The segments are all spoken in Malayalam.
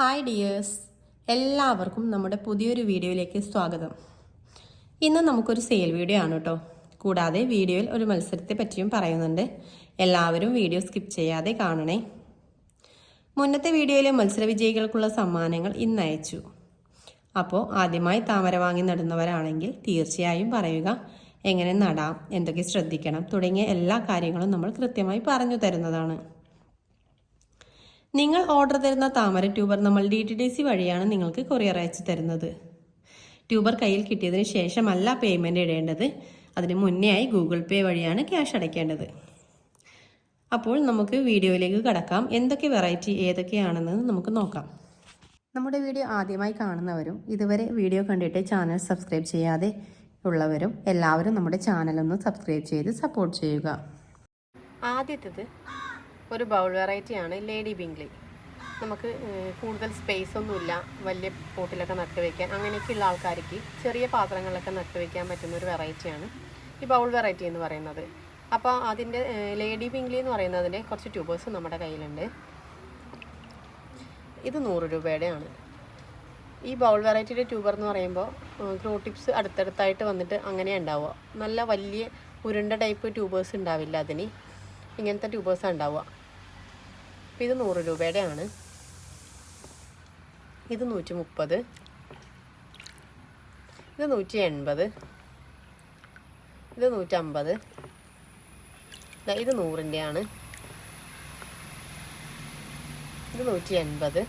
ഹായ് ഡിയേഴ്സ് എല്ലാവർക്കും നമ്മുടെ പുതിയൊരു വീഡിയോയിലേക്ക് സ്വാഗതം. ഇന്ന് നമുക്കൊരു സെയിൽ വീഡിയോ ആണ് കേട്ടോ കൂടാതെ വീഡിയോയിൽ ഒരു മത്സരത്തെ പറ്റിയും പറയുന്നുണ്ട്. എല്ലാവരും വീഡിയോ സ്കിപ്പ് ചെയ്യാതെ കാണണേ. മുന്നത്തെ വീഡിയോയിലെ മത്സര വിജയികൾക്കുള്ള സമ്മാനങ്ങൾ ഇന്ന് അയച്ചു. അപ്പോൾ ആദ്യമായി താമര വാങ്ങി നടുന്നവരാണെങ്കിൽ തീർച്ചയായും പറയുക എങ്ങനെ നടാം? എന്തൊക്കെ ശ്രദ്ധിക്കണം? തുടങ്ങിയ എല്ലാ കാര്യങ്ങളും നമ്മൾ കൃത്യമായി പറഞ്ഞു തരുന്നതാണ്. നിങ്ങൾ ഓർഡർ തരുന്ന താമര ട്യൂബർ നമ്മൾ ഡി ടി ഡി സി വഴിയാണ് നിങ്ങൾക്ക് കൊറിയർ അയച്ചു തരുന്നത്. ട്യൂബർ കയ്യിൽ കിട്ടിയതിന് ശേഷമല്ല പേയ്മെന്റ് ഇടേണ്ടത്. അതിന് മുന്നേ ആയി ഗൂഗിൾ പേ വഴിയാണ് ക്യാഷ് അടയ്ക്കേണ്ടത്. അപ്പോൾ നമുക്ക് വീഡിയോയിലേക്ക് കടക്കാം. എന്തൊക്കെ വെറൈറ്റി ഏതൊക്കെയാണെന്ന് നമുക്ക് നോക്കാം. നമ്മുടെ വീഡിയോ ആദ്യമായി കാണുന്നവരും ഇതുവരെ വീഡിയോ കണ്ടിട്ട് ചാനൽ സബ്സ്ക്രൈബ് ചെയ്യാതെ ഉള്ളവരും എല്ലാവരും നമ്മുടെ ചാനലൊന്ന് സബ്സ്ക്രൈബ് ചെയ്ത് സപ്പോർട്ട് ചെയ്യുക. ആദ്യത്തേത് ഒരു ബൗൾ വെറൈറ്റിയാണ് ലേഡി ബിംഗ്ലി നമുക്ക് കൂടുതൽ സ്പേസ് ഒന്നുമില്ല വലിയ പോട്ടിലൊക്കെ നട്ട് വയ്ക്കാൻ അങ്ങനെയൊക്കെയുള്ള ആൾക്കാർക്ക് ചെറിയ പാത്രങ്ങളിലൊക്കെ നട്ട് വയ്ക്കാൻ പറ്റുന്ന ഒരു വെറൈറ്റിയാണ് ഈ ബൗൾ വെറൈറ്റി എന്ന് പറയുന്നത്. അപ്പോൾ അതിന്റെ ലേഡി ബിംഗ്ലി എന്ന് പറയുന്നതിന്റെ കുറച്ച് ട്യൂബേഴ്സ് നമ്മുടെ കയ്യിലുണ്ട്. ഇത് നൂറ് രൂപയുടെയാണ്. ഈ ബൗൾ വെറൈറ്റിയുടെ ട്യൂബർ എന്ന് പറയുമ്പോൾ ഗ്രോ ടിപ്സ് അടുത്തടുത്തായിട്ട് വന്നിട്ട് അങ്ങനെ ഉണ്ടാവുക. നല്ല വലിയ ഉരുണ്ട ടൈപ്പ് ട്യൂബേഴ്സ് ഉണ്ടാവില്ല അതിന്. ഇങ്ങനത്തെ ട്യൂബേഴ്സാണ് ഉണ്ടാവുക. അപ്പോൾ ഇത് നൂറ് രൂപയുടെ ആണ് ഇത് നൂറ്റി മുപ്പത് ഇത് നൂറ്റി എൺപത് ഇത് നൂറ്റമ്പത്. ഇത് നൂറിന്റെ ആണ് ഇത് നൂറ്റി എൺപത്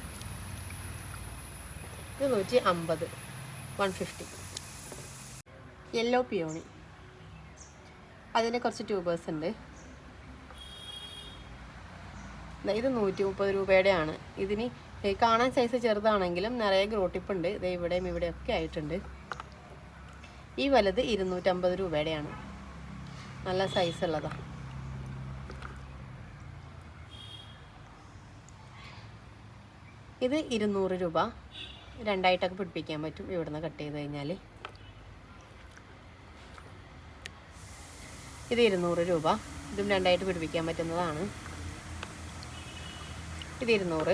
ഇത് നൂറ്റി അമ്പത് വൺ ഫിഫ്റ്റി. Yellow peony. അതിന് കുറച്ച് ട്യൂബേഴ്സ് ഉണ്ട്. ഇത് നൂറ്റി മുപ്പത് രൂപയുടെ ആണ് ഇതിന് കാണാൻ സൈസ് ചെറുതാണെങ്കിലും നിറയെ ഗ്രോട്ടിപ്പുണ്ട് ഇത് ഇവിടെയും ഇവിടെയൊക്കെ ആയിട്ടുണ്ട്. ഈ വലുത് ഇരുന്നൂറ്റമ്പത് രൂപയുടെയാണ്. നല്ല സൈസ് ഉള്ളതാ. ഇത് ഇരുന്നൂറ് രൂപ. രണ്ടായിട്ടൊക്കെ പിടിപ്പിക്കാൻ പറ്റും ഇവിടുന്ന് കട്ട് ചെയ്ത് കഴിഞ്ഞാൽ ഇത് ഇരുന്നൂറ് രൂപ. ഇതും രണ്ടായിട്ട് പിടിപ്പിക്കാൻ പറ്റുന്നതാണ്. ഇത് ഇരുന്നൂറ്.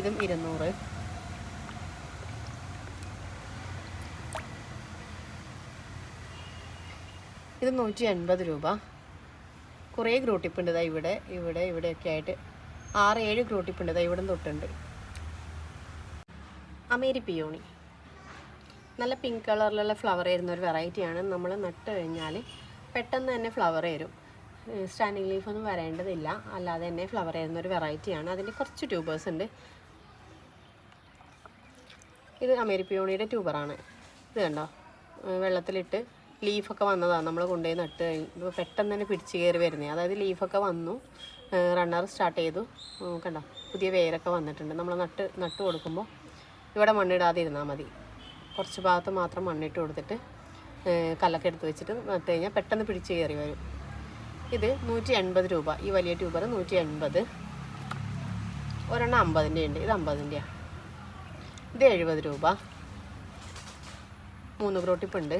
ഇതും ഇരുന്നൂറ്. ഇത് നൂറ്റി എൺപത് രൂപ. കുറേ ഗ്രൂട്ടിപ്പ് ഉണ്ട്. ദാ ഇവിടെ ഇവിടെ ഇവിടെയൊക്കെ ആയിട്ട് ആറ് ഏഴ് ഗ്രൂട്ടിപ്പ് ഉണ്ട്. ദാ ഇവിടെ തൊട്ടുണ്ട്. അമേരി പിയോണി. നല്ല പിങ്ക് കളറിലുള്ള ഫ്ലവർ വരുന്ന ഒരു വെറൈറ്റിയാണ് നമ്മൾ നട്ട് കഴിഞ്ഞാൽ പെട്ടെന്ന് തന്നെ ഫ്ലവർ വരും. സ്റ്റാൻഡിങ് ലീഫൊന്നും വരേണ്ടതില്ല. അല്ലാതെ തന്നെ ഫ്ലവർ ചെയ്യുന്ന ഒരു വെറൈറ്റിയാണ്. അതിന്റെ കുറച്ച് ട്യൂബേഴ്സ് ഉണ്ട്. ഇത് അമേരിപ്പിയോണിയുടെ ട്യൂബറാണ്. ഇത് കണ്ടോ? വെള്ളത്തിലിട്ട് ലീഫൊക്കെ വന്നതാണ് നമ്മൾ കൊണ്ടുപോയി നട്ട് കഴിഞ്ഞു പെട്ടെന്ന് തന്നെ പിടിച്ച് കയറി വരുന്നത് അതായത് ലീഫൊക്കെ വന്നു. റണ്ണർ സ്റ്റാർട്ട് ചെയ്തു. കണ്ടോ? പുതിയ വേരൊക്കെ വന്നിട്ടുണ്ട്. നമ്മൾ നട്ട് നട്ട് കൊടുക്കുമ്പോൾ ഇവിടെ മണ്ണിടാതെ ഇരുന്നാൽ മതി. കുറച്ച് ഭാഗത്ത് മാത്രം മണ്ണിട്ട് കൊടുത്തിട്ട് കല്ലൊക്കെ എടുത്ത് വെച്ചിട്ട് നട്ട് കഴിഞ്ഞാൽ പെട്ടെന്ന് പിടിച്ച് കയറി വരും. ഇത് നൂറ്റി എൺപത് രൂപ. ഈ വലിയ ട്യൂബർ നൂറ്റി എൺപത് ഒരെണ്ണം അമ്പതിന്റെ ഉണ്ട്. ഇത് അമ്പതിന്റെയാണ് ഇത് എഴുപത് രൂപ. മൂന്ന് പ്രോട്ടിപ്പുണ്ട്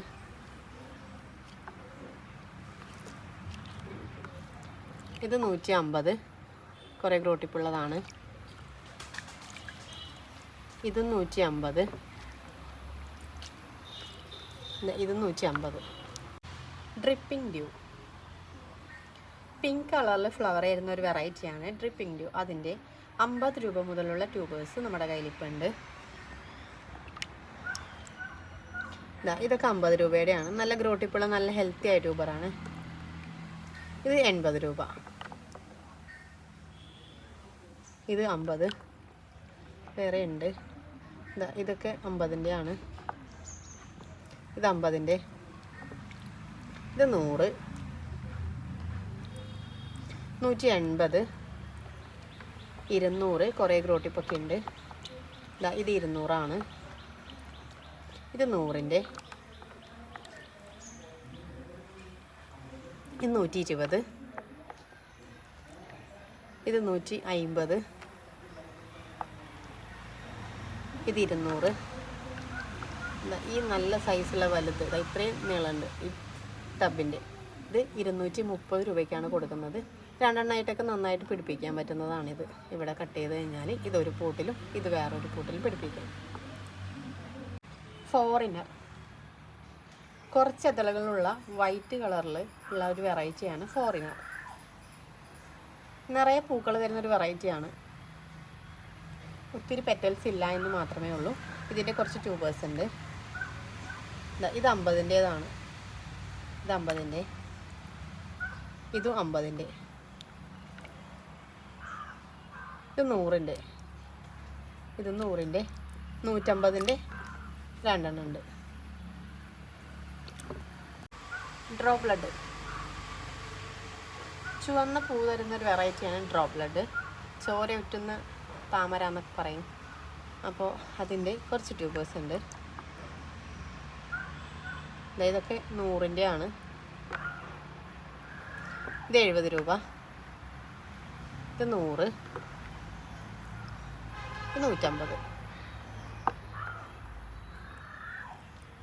ഇത് നൂറ്റി അമ്പത് കുറേ ഗ്രോട്ടിപ്പുള്ളതാണ് ഇത് നൂറ്റി അമ്പത് ഇത് നൂറ്റി അമ്പത് ഡ്രിപ്പിംഗ് ഡ്യൂ. പിങ്ക് കളറിൽ ഫ്ലവർ ആയിരുന്ന ഒരു വെറൈറ്റിയാണ് ഡ്രിപ്പിംഗ് ഡ്യൂ അതിന്റെ അമ്പത് രൂപ മുതലുള്ള ട്യൂബേഴ്സ് നമ്മുടെ കയ്യിലിപ്പോൾ ഉണ്ട് ഇതാ ഇതൊക്കെ അമ്പത് രൂപയുടെയാണ്. നല്ല ഗ്രോട്ടിപ്പുള്ള നല്ല ഹെൽത്തി ആയ ട്യൂബറാണ് ഇത് എൺപത് രൂപ. ഇത് അമ്പത്. വേറെ ഉണ്ട്. ഇതാ ഇതൊക്കെ അമ്പതിന്റെ ആണ് ഇത് അമ്പതിന്റെ. ഇത് നൂറ്. നൂറ്റി എൺപത് ഇരുന്നൂറ് കുറേ ഗ്രോട്ടിപ്പൊക്കെ ഉണ്ട്. ഇതാ ഇത് ഇരുന്നൂറാണ്. ഇത് നൂറിന്റെ. ഇത് നൂറ്റി ഇരുപത് ഇത് നൂറ്റി അയിമ്പത് ഇത് ഇരുന്നൂറ്. ഈ നല്ല സൈസുള്ള വലുത്. ഇത്രയും നീളമുണ്ട് ഈ ടബിന്റെ. ഇത് ഇരുന്നൂറ്റി മുപ്പത് രൂപയ്ക്കാണ് കൊടുക്കുന്നത്. രണ്ടെണ്ണമായിട്ടൊക്കെ നന്നായിട്ട് പിടിപ്പിക്കാൻ പറ്റുന്നതാണിത്. ഇവിടെ കട്ട് ചെയ്ത് കഴിഞ്ഞാൽ ഇതൊരു പൂട്ടിലും ഇത് വേറൊരു പൂട്ടിലും പിടിപ്പിക്കാം. ഫോറിനർ കുറച്ച് ഇതളകളുള്ള വൈറ്റ് കളറിൽ ഉള്ള ഒരു വെറൈറ്റിയാണ് ഫോറിനർ നിറയെ പൂക്കൾ തരുന്നൊരു വെറൈറ്റിയാണ് ഒത്തിരി പെറ്റൽസ് ഇല്ല എന്ന് മാത്രമേ ഉള്ളൂ. ഇതിന്റെ കുറച്ച് ട്യൂബേഴ്സ് ഉണ്ട്. ഇത് അമ്പതിന്റേതാണ് ഇത് അമ്പതിന്റെ ഇതും അമ്പതിന്റെ ഇത് നൂറിന്റെ. ഇത് നൂറിന്റെ നൂറ്റമ്പതിന്റെ രണ്ടെണ്ണം ഉണ്ട്. ബ്ലഡ് ചുവന്ന പൂ തരുന്ന ഒരു ബ്ലഡ് ചോര ഉറ്റുന്ന താമര എന്നൊക്കെ പറയും. അപ്പോൾ അതിന്റെ കുറച്ച് ട്യൂബേഴ്സ് ഉണ്ട്. ഇതൊക്കെ നൂറിന്റെ ആണ്. ഇത് എഴുപത് രൂപ. ഇത് നൂറ്. നൂറ്റമ്പത്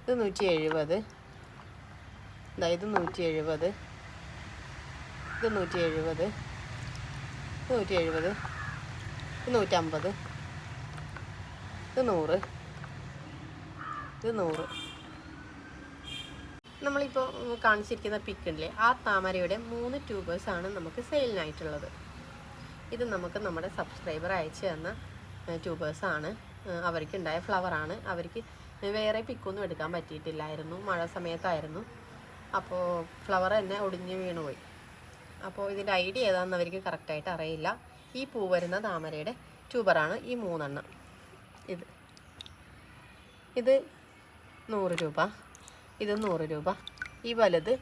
ഇത് നൂറ്റി എഴുപത് ഇതാ ഇത് നൂറ്റി എഴുപത് ഇത് നൂറ്റി എഴുപത് നൂറ്റി എഴുപത് ഇത് നൂറ്റമ്പത്. ഇത് നൂറ്. ഇത് നൂറ്. നമ്മളിപ്പോൾ കാണിച്ചിരിക്കുന്ന പിക്കുണ്ടല്ലേ ആ താമരയുടെ മൂന്ന് ട്യൂബേഴ്സാണ് നമുക്ക് സെയിലിനായിട്ടുള്ളത്. ഇത് നമുക്ക് നമ്മുടെ സബ്സ്ക്രൈബർ അയച്ചു തന്ന ട്യൂബേഴ്സാണ്. അവർക്കുണ്ടായ ഫ്ലവറാണ്. അവർക്ക് വേറെ പിക്കൊന്നും എടുക്കാൻ പറ്റിയിട്ടില്ലായിരുന്നു. മഴ സമയത്തായിരുന്നു. അപ്പോൾ ഫ്ലവർ തന്നെ ഒടിഞ്ഞ് വീണുപോയി. അപ്പോൾ ഇതിന്റെ ഐഡിയ ഏതാണെന്ന് അവർക്ക് കറക്റ്റായിട്ട് അറിയില്ല. ഈ പൂ വരുന്ന താമരയുടെ ട്യൂബറാണ് ഈ മൂന്നെണ്ണം. ഇത് ഇത് നൂറ് രൂപ. ഇത് നൂറ് രൂപ. ഈ വലത്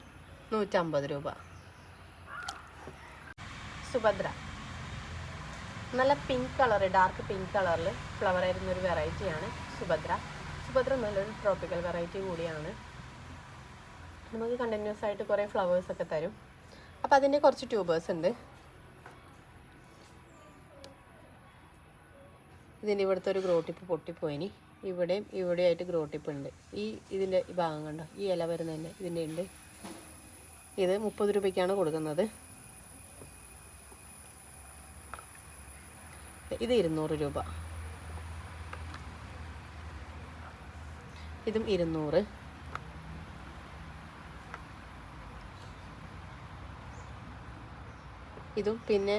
നൂറ്റമ്പത് രൂപ. സുഭദ്ര. നല്ല പിങ്ക് കളർ ഡാർക്ക് പിങ്ക് കളറിൽ ഫ്ലവർ ആയിരുന്ന ഒരു വെറൈറ്റിയാണ് സുഭദ്ര. സുഭദ്ര നല്ലൊരു ട്രോപ്പിക്കൽ വെറൈറ്റി കൂടിയാണ്. നമുക്ക് കണ്ടിന്യൂസ് ആയിട്ട് കുറേ ഫ്ലവേഴ്സ് ഒക്കെ തരും. അപ്പോൾ അതിന്റെ കുറച്ച് ട്യൂബേഴ്സ് ഉണ്ട്. ഇതിന്റെ ഇവിടുത്തെ ഒരു ഗ്രോ ടിപ്പ് പൊട്ടിപ്പോയിനി ഇവിടെയും ഇവിടെയായിട്ട് ഗ്രോ ടിപ്പ് ഉണ്ട്. ഈ ഇതിന്റെ ഭാഗം കണ്ടോ? ഈ ഇല വരുന്നതിന്റെ ഇതിന്റെ ഉണ്ട്. ഇത് മുപ്പത് രൂപയ്ക്കാണ് കൊടുക്കുന്നത്. ഇത് ഇരുന്നൂറ് രൂപ. ഇതും ഇരുന്നൂറ്. ഇതും പിന്നെ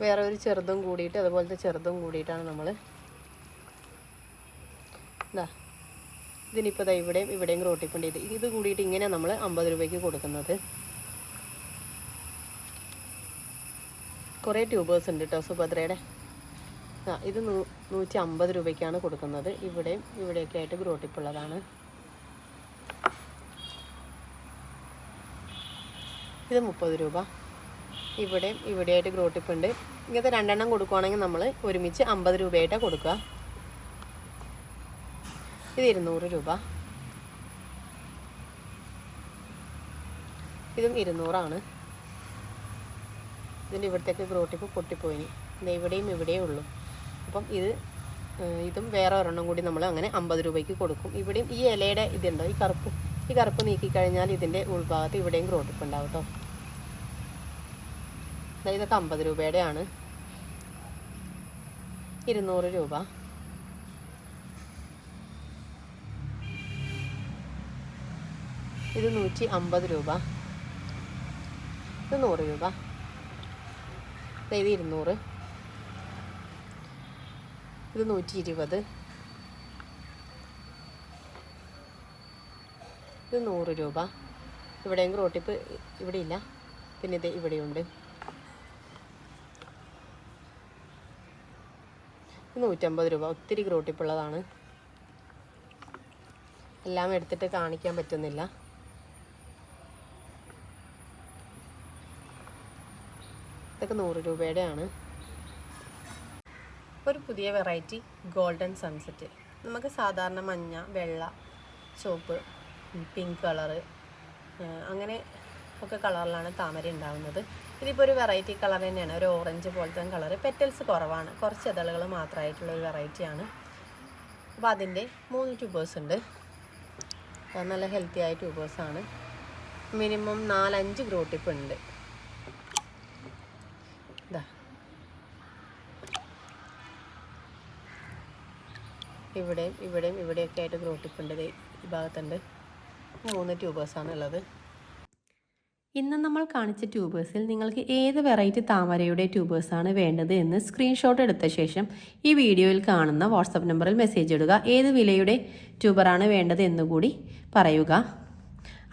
വേറെ ഒരു ചെറുതും കൂടിയിട്ട് അതുപോലത്തെ ചെറുതും കൂടിയിട്ടാണ് നമ്മൾ ഇതാ. ഇതിനിപ്പോൾ ഇവിടെയും ഇവിടെയും റോട്ടിപ്പുണ്ട് ഇത് ഇത് കൂടിയിട്ട് ഇങ്ങനെ നമ്മൾ അമ്പത് രൂപയ്ക്ക് കൊടുക്കുന്നത്. കുറേ ട്യൂബേഴ്സ് ഉണ്ട് കേട്ടോ സുഭദ്രയുടെ. ആ ഇത് നൂ നൂറ്റി അമ്പത് രൂപയ്ക്കാണ് കൊടുക്കുന്നത്. ഇവിടെയും ഇവിടെയൊക്കെ ആയിട്ട് ഗ്രോട്ടിപ്പുള്ളതാണ് ഇത് മുപ്പത് രൂപ. ഇവിടെയും ഇവിടെയായിട്ട് ഗ്രോട്ടിപ്പ് ഉണ്ട്. ഇങ്ങനത്തെ രണ്ടെണ്ണം കൊടുക്കുവാണെങ്കിൽ നമ്മൾ ഒരുമിച്ച് അമ്പത് രൂപയായിട്ടാണ് കൊടുക്കുക. ഇത് ഇരുന്നൂറ് രൂപ. ഇതും ഇരുന്നൂറാണ്. ഇതിന്റെ ഇവിടത്തേക്ക് ഗ്രോട്ടിപ്പ് പൊട്ടിപ്പോയിനി ഇത് ഇവിടെയും ഇവിടെയേ ഉള്ളൂ. അപ്പം ഇത് ഇതും വേറെ ഒരെണ്ണം കൂടി നമ്മൾ അങ്ങനെ അമ്പത് രൂപയ്ക്ക് കൊടുക്കും. ഇവിടെയും ഈ ഇലയുടെ ഇതുണ്ടോ? ഈ കറുപ്പ് ഈ കറുപ്പ് നീക്കിക്കഴിഞ്ഞാൽ ഇതിന്റെ ഉൾഭാഗത്ത് ഇവിടെയും ഗ്രോട്ടിപ്പ് ഉണ്ടാവും കേട്ടോ ഇതൊക്കെ അമ്പത് രൂപയുടെയാണ്. ഇരുന്നൂറ് രൂപ. ഇത് നൂറ്റി അമ്പത് രൂപ. ഇത് നൂറ് രൂപ. ഇത് ഇരുന്നൂറ്. ഇത് നൂറ്റി ഇരുപത് ഇത് നൂറ് രൂപ. ഇവിടെയും റോട്ടിപ്പ് ഇവിടെ ഇല്ല പിന്നെ ഇത് ഇവിടെയുണ്ട്. നൂറ്റമ്പത് രൂപ. ഒത്തിരി ഗ്രോട്ടിപ്പുള്ളതാണ് എല്ലാം എടുത്തിട്ട് കാണിക്കാൻ പറ്റുന്നില്ല. ഇതൊക്കെ നൂറ് രൂപയുടെയാണ്. ഒരു പുതിയ വെറൈറ്റി ഗോൾഡൻ സൺസെറ്റ്. നമുക്ക് സാധാരണ മഞ്ഞ വെള്ള ചുവപ്പ് പിങ്ക് കളറ് അങ്ങനെ ഒക്കെ കളറിലാണ് താമര ഉണ്ടാകുന്നത് ഇതിപ്പോൾ ഒരു വെറൈറ്റി കളർ തന്നെയാണ്. ഒരു ഓറഞ്ച് പോലത്തെ കളർ പെറ്റൽസ് കുറവാണ്. കുറച്ച് ഇതളുകൾ മാത്രമായിട്ടുള്ള ഒരു വെറൈറ്റിയാണ് അപ്പോൾ അതിന്റെ മൂന്ന് ട്യൂബേഴ്സ് ഉണ്ട്. നല്ല ഹെൽത്തി ആയ ട്യൂബേഴ്സാണ് മിനിമം നാലഞ്ച് ഗ്രോ ടിപ്പ് ഉണ്ട്. ഇവിടെയും ഇവിടെയും ഇവിടെയൊക്കെ ആയിട്ട് ഗ്രോ ടിപ്പ് ഈ ഭാഗത്തുണ്ട്. മൂന്ന് ട്യൂബേഴ്സാണ് ഉള്ളത്. ഇന്ന് നമ്മൾ കാണിച്ച ട്യൂബേഴ്സിൽ നിങ്ങൾക്ക് ഏത് വെറൈറ്റി താമരയുടെ ട്യൂബേഴ്സാണ് വേണ്ടത് എന്ന് സ്ക്രീൻഷോട്ട് എടുത്ത ശേഷം ഈ വീഡിയോയിൽ കാണുന്ന വാട്സപ്പ് നമ്പറിൽ മെസ്സേജ് ഇടുക. ഏത് വിലയുടെ ട്യൂബറാണ് വേണ്ടത് എന്നുകൂടി പറയുക.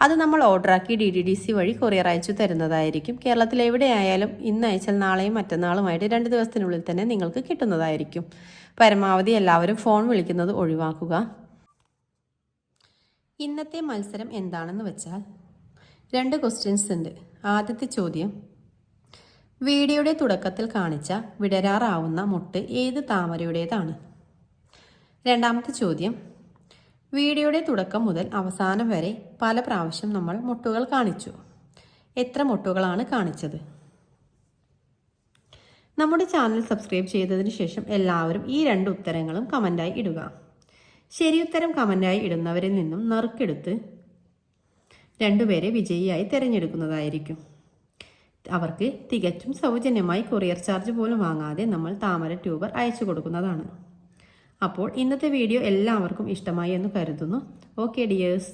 അത് നമ്മൾ ഓർഡറാക്കി ഡി ഡി ഡി സി വഴി കൊറിയർ അയച്ചു തരുന്നതായിരിക്കും. കേരളത്തിൽ എവിടെയായാലും ഇന്ന് അയച്ചാൽ നാളെയും മറ്റന്നാളുമായിട്ട് രണ്ട് ദിവസത്തിനുള്ളിൽ തന്നെ നിങ്ങൾക്ക് കിട്ടുന്നതായിരിക്കും. പരമാവധി എല്ലാവരും ഫോൺ വിളിക്കുന്നത് ഒഴിവാക്കുക. ഇന്നത്തെ മത്സരം എന്താണെന്ന് വെച്ചാൽ രണ്ട് ക്വസ്റ്റ്യൻസ് ഉണ്ട്. ആദ്യത്തെ ചോദ്യം വീഡിയോയുടെ തുടക്കത്തിൽ കാണിച്ച വിടരാറാവുന്ന മുട്ട് ഏത് താമരയുടേതാണ്? രണ്ടാമത്തെ ചോദ്യം വീഡിയോയുടെ തുടക്കം മുതൽ അവസാനം വരെ പല പ്രാവശ്യം നമ്മൾ മുട്ടുകൾ കാണിച്ചു. എത്ര മുട്ടുകളാണ് കാണിച്ചത്? നമ്മുടെ ചാനൽ സബ്സ്ക്രൈബ് ചെയ്തതിന് ശേഷം എല്ലാവരും ഈ രണ്ട് ഉത്തരങ്ങളും കമന്റായി ഇടുക. ശരിയുത്തരം കമന്റായി ഇടുന്നവരിൽ നിന്നും നറുക്കെടുത്ത് രണ്ടുപേരെ വിജയിയായി തിരഞ്ഞെടുക്കുന്നതായിരിക്കും. അവർക്ക് തികച്ചും സൗജന്യമായി കൊറിയർ ചാർജ് പോലും വാങ്ങാതെ നമ്മൾ താമര ട്യൂബർ അയച്ചു കൊടുക്കുന്നതാണ്. അപ്പോൾ ഇന്നത്തെ വീഡിയോ എല്ലാവർക്കും ഇഷ്ടമായി എന്ന് കരുതുന്നു. Okay dears.